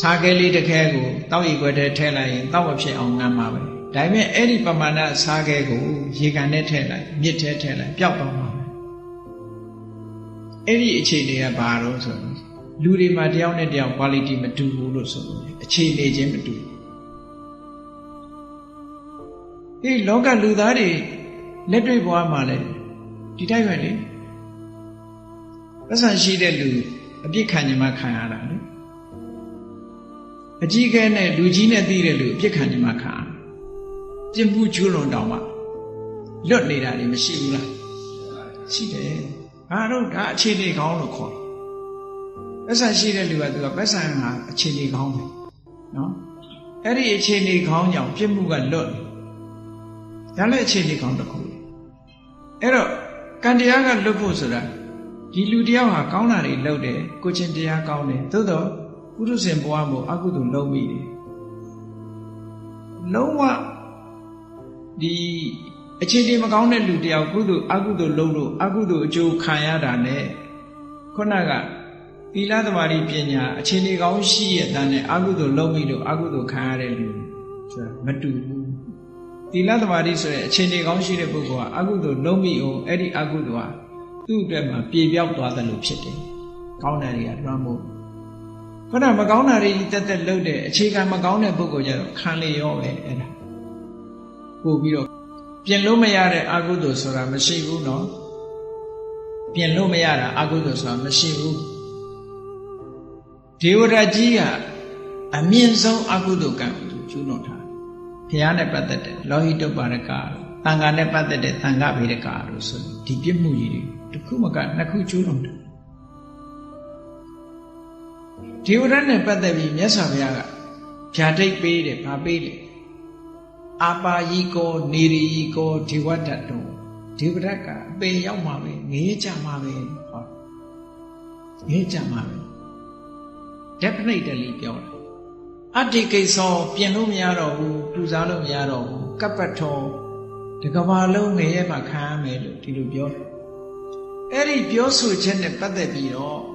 စားခဲလေးတစ်ခဲကိုတောက်ရီခွက်ထဲထည့်လိုက်ရင်တောက်မဖြစ်အောင်ငမ်းပါပဲဒါပေမဲ့အဲ့ဒီပမာဏစားခဲကိုရေကန်ထဲထည့်လိုက်မြစ်ထဲထည့်လိုက်ပျောက်သွားမှာပဲအဲ့ဒီအခြေအနေကဘာလို့ဆိုတော့လူတွေမှာတယောက်နဲ့တယောက် quality မတူဘူးလို့ဆိုလို့အခြေအနေချင်းမတူဘူးဒီလောကလူသားတွေလက်တွေ့ဘဝမှာလည်းဒီတိုင်းပဲလေပတ်စံရှိတဲ့လူအပြစ်ခံကြမှာခံရတာလေ အကြီးကဲနဲ့လူကြီးနဲ့သိတဲ့လူအပြစ်ခံကြမှာခံရပြစ်မှုကျူးလွန်တောင်မှလွတ်နေတာတွေမရှိဘူးလားရှိတယ်ဘာလို့ဒါအခြေအနေကောင်းလို့ခေါ်တယ်ပတ်စံရှိတဲ့လူကသူကပတ်စံဟာအခြေအနေကောင်းတယ်နော်အဲ့ဒီအခြေအနေကောင်းကြောင့်ပြစ်မှုကလွတ်တယ်ဒါလည်းအခြေအနေကောင်းတစ်ခုအဲ့တော့ကံတရားကလွတ်ဖို့ဆိုတာဒီလူတယောက်ဟာကောင်းတာတွေလုပ်တယ်ကိုချင်းတရားကောင်းတယ်သို့တော့ ပုရုဇဉ်ဘဝမှာအကုသိုလ်လုပ်မိတယ်လုံးဝဒီအခြေအနေမကောင်းတဲ့လူတယောက်ကုသိုလ်အကုသိုလ်လုပ်လို့အကုသိုလ်အကျိုးခံရတာ ਨੇ ခုနကသီလသမารိပညာအခြေအနေကောင်းရှိရဲ့တန်းနဲ့အကုသိုလ်လုပ်မိလို့အကုသိုလ်ခံရတဲ့လူဆိုတာမတူဘူးသီလသမารိဆိုတဲ့အခြေအနေကောင်းရှိတဲ့ပုဂ္ဂိုလ်ကအကုသိုလ်လုပ်မိအောင်အဲ့ဒီအကုသိုလ်ဟာသူ့အတွက်မှာပြေပြောက်သွားတယ်လို့ဖြစ်တယ်။ကောင်းတယ်တွေကတွမ်းမို့ ခုနမကောင်းတာတွေတက်တက်လုပ်တဲ့အခြေခံမကောင်းတဲ့ပုဂ္ဂိုလ်ကြတော့ခံလေရောပဲအဲ့ဒါပို့ပြီးတော့ပြင်လို့မရတဲ့အကုသိုလ်ဆိုတာမရှိဘူးနော်ပြင်လို့မရတာအကုသိုလ်ဆိုတာမရှိဘူးဒေဝရကြီးကအမြင့်ဆုံးအကုသိုလ်ကံကိုကျူးလွန်ထားဘုရားနဲ့ပတ်သက်တဲ့လောဟိတုပ္ပါရကတန်ခါနဲ့ပတ်သက်တဲ့တန်ခါဗေဒကလို့ဆိုဒီပြစ်မှုကြီးတွေတစ်ခုမကနှစ်ခုကျူးလွန်တယ် ဒေဝရနဲ့ပတ်သက်ပြီးမြတ်စွာဘုရားကဖြာတိတ်ပေးတယ်ဗာပေးတယ်အာပါယီကောနေရီယီကောဒေဝတ္တတောဒေဝရတ်ကအပေရောက်မှာပဲငရေကြမှာပဲဟောငရေကြမှာပဲ definitely ပြောတယ်အတ္တိကိစ္စပြင်လို့မရတော့ဘူးပူဇော်လို့မရတော့ဘူးကပ္ပထောတကဘာလုံးငရဲမှာခံရမယ်လို့ဒီလိုပြောတယ်အဲ့ဒီပြောဆိုချက်နဲ့ပတ်သက်ပြီးတော့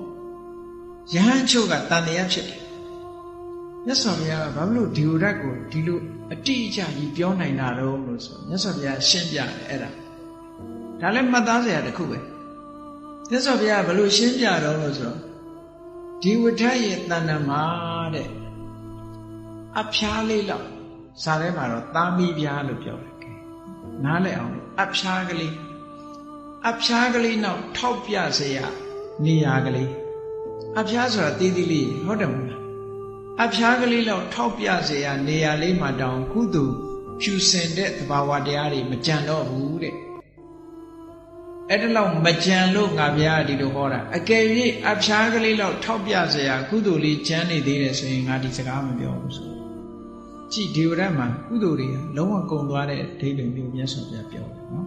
ယဟန်ချုပ်ကတန်တရားဖြစ်တယ်မြတ်စွာဘုရားကဘာလို့ဒီဝရတ်ကိုဒီလိုအတိအကျကြီးပြောနိုင်တာတော့လို့ဆိုမြတ်စွာဘုရားရှင်းပြတယ်အဲ့ဒါဒါလည်းမှတ်သားစရာတစ်ခုပဲမြတ်စွာဘုရားဘယ်လိုရှင်းပြတော့လို့ဆိုတော့ဒီဝဋ္ဌရဲ့တဏ္ဍမှာတဲ့အဖျားလေးလောက်ဇာထဲမှာတော့သာမီပြားလို့ပြောတယ်နားလည်အောင်အဖျားကလေးအဖျားကလေးနောက်ထောက်ပြเสียနေရာကလေး အဖျားဆိုတာတီးတီးလေးဟုတ်တယ်မလားအဖျားကလေးလောက်ထောက်ပြเสียနေရာလေးမှာတောင်ကုသိုလ်ဖြူစင်တဲ့သဘာဝတရားတွေမကြံတော့ဘူးတဲ့အဲ့ဒါလောက်မကြံလို့ငါဘုရားဒီလိုဟောတာအကယ်၍အဖျားကလေးလောက်ထောက်ပြเสียကုသိုလ်လေးကြံနေသေးတယ်ဆိုရင်ငါဒီစကားမပြောဘူးဆိုကြည်ဒေဝရတ်မှာကုသိုလ်တွေလုံးဝကုန်သွားတဲ့အဓိပ္ပာယ်မျိုးမြတ်စွာဘုရားပြောတယ်နော်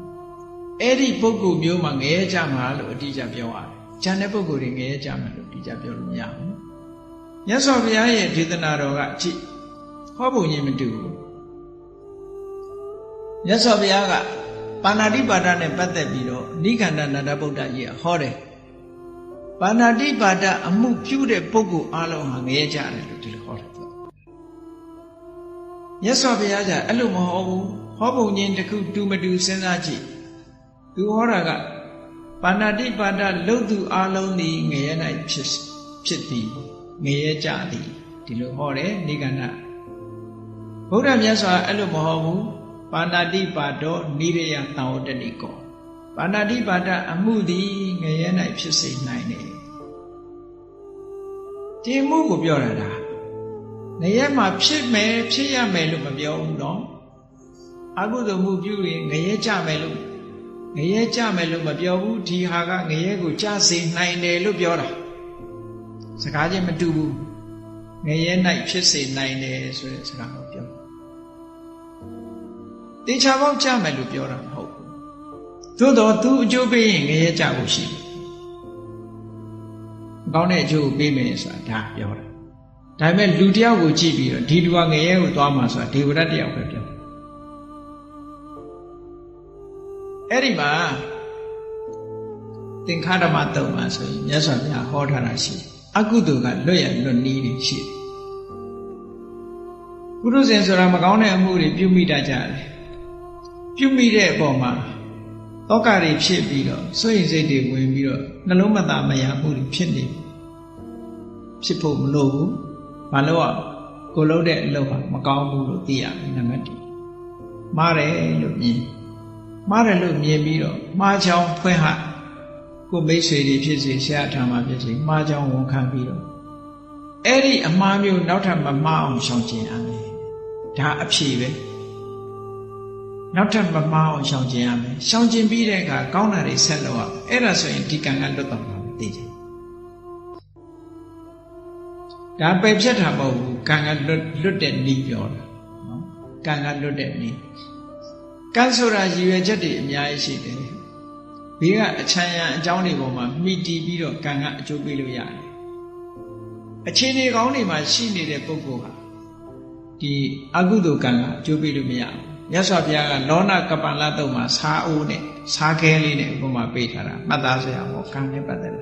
အဲ့ဒီပုဂ္ဂိုလ်မျိုးမှာငရဲကြမှာလို့အတိအကျပြောရတယ်။ ဉာဏ်တဲ့ပုဂ္ဂိုလ်တွေငရဲကြမှာလို့အတိအကျပြောလို့မရဘူး။မြတ်စွာဘုရားရဲ့ဒေသနာတော်ကကြည့်ဟောပုံချင်းမတူဘူး။မြတ်စွာဘုရားကပါဏာတိပါဒနဲ့ပတ်သက်ပြီးတော့နိခန္ဓနန္ဒဗုဒ္ဓကြီးဟောတယ်။ပါဏာတိပါဒအမှုပြုတဲ့ပုဂ္ဂိုလ်အလုံးဟာငရဲကြတယ်လို့ဒီလိုဟောတယ်မြတ်စွာဘုရားကအဲ့လိုမဟောဘူးဟောပုံချင်းတစ်ခုတူမတူစဉ်းစားကြည့်သူဟောတာက ပါဏာတိပါဒလုတ်သူအလုံးသည်ငရဲ၌ဖြစ်ဖြစ်သည်ငရဲကြသည်ဒီလိုဟောတယ်နိဂန္ဓဗုဒ္ဓမြတ်စွာအဲ့လိုမဟောဘူးပါဏာတိပါဒောနိရယသံဝတ္တနိကောပါဏာတိပါဒအမှုသည်ငရဲ၌ဖြစ်စေနိုင်တယ်ဒီမှုကိုပြောတာဒါနေရမှာဖြစ်မယ်ဖြစ်ရမယ်လို့မပြောဘူးနော်အကုသိုလ်မှုပြုရင်ငရဲကြမယ်လို့ ငရဲကြမယ်လို့မပြောဘူးဒီဟာကငရဲကိုကြစေနိုင်တယ်လို့ပြောတာစကားချင်းမတူဘူးငရဲ၌ဖြစ်စေနိုင်တယ်ဆိုတဲ့စကားကိုပြောတေချာပေါက်ကြမယ်လို့ပြောတာမဟုတ်ဘူးသို့တော့သူအကျိုးပေးရင်ငရဲကြဖို့ရှိတယ်ကောင်းတဲ့အကျိုးကိုပေးမယ်ဆိုတာဒါပြောတာဒါပေမဲ့လူတယောက်ကိုကြည့်ပြီးတော့ဒီလူကငရဲကိုသွားမှာဆိုတာဒေဝရတ်တယောက်ပဲပြော အဲ့ဒီမှာသင်္ခါဓမ္မတုံမှာဆိုရင်မြတ်စွာဘုရားဟောထားတာရှိအကုသိုလ်ကလွတ်ရလွတ်နီးနေရှိပုရုဇဉ်ဆိုတာမကောင်းတဲ့အမှုတွေပြုမိတတ်ကြတယ်ပြုမိတဲ့အပေါ်မှာတောကတွေဖြစ်ပြီးတော့စွန့်ရင်စိတ်တွေဝင်ပြီးတော့နှလုံးမသားမရမှုတွေဖြစ်နေဖြစ်ဖို့မလိုဘူးမလို့อ่ะကိုလုံးတဲ့အလုပ်ဟာမကောင်းဘူးလို့သိရမယ်နံပါတ်1မှားတယ်လို့မြင် မှားတယ်လို့မြင်ပြီးတော့မှားချောင်းဖွင့်ဟကိုမိတ်ဆွေတွေဖြစ်စေဆရာထာမှာဖြစ်စေမှားချောင်းဝန်ခံပြီးတော့အဲ့ဒီအမှားမျိုးနောက်ထပ်မမှားအောင်ရှောင်ကျဉ်ရမယ်ဒါအဖြေပဲနောက်ထပ်မမှားအောင်ရှောင်ကျဉ်ရမယ်ရှောင်ကျဉ်ပြီးတဲ့အခါကောင်းတာတွေဆက်လုပ်အောင်အဲ့ဒါဆိုရင်ဒီကံကလွတ်တော့မှာသိတယ်ဒါပယ်ဖြတ်တာမဟုတ်ဘူးကံကလွတ်လွတ်တဲ့ဤပြောတာနော်ကံကလွတ်တဲ့ဤ ကံဆိုတာရည်ရွယ်ချက်တွေအများကြီးရှိတယ်ဘေးကအချမ်းရံအကြောင်းတွေပေါ်မှာမိတီးပြီးတော့ကံကအကျိုးပေးလို့ရတယ်အခြေအနေကောင်းတွေမှာရှိနေတဲ့ပုဂ္ဂိုလ်ဟာဒီအကုသိုလ်ကံကအကျိုးပေးလို့မရဘူးမြတ်စွာဘုရားကလောနာကပ္ပန္လတုံမှာစားအိုးနဲ့စားခဲလေးနဲ့ဥပမာပေးထားတာမှတ်သားစရာပေါ့ကံနဲ့ပတ်သက်တာ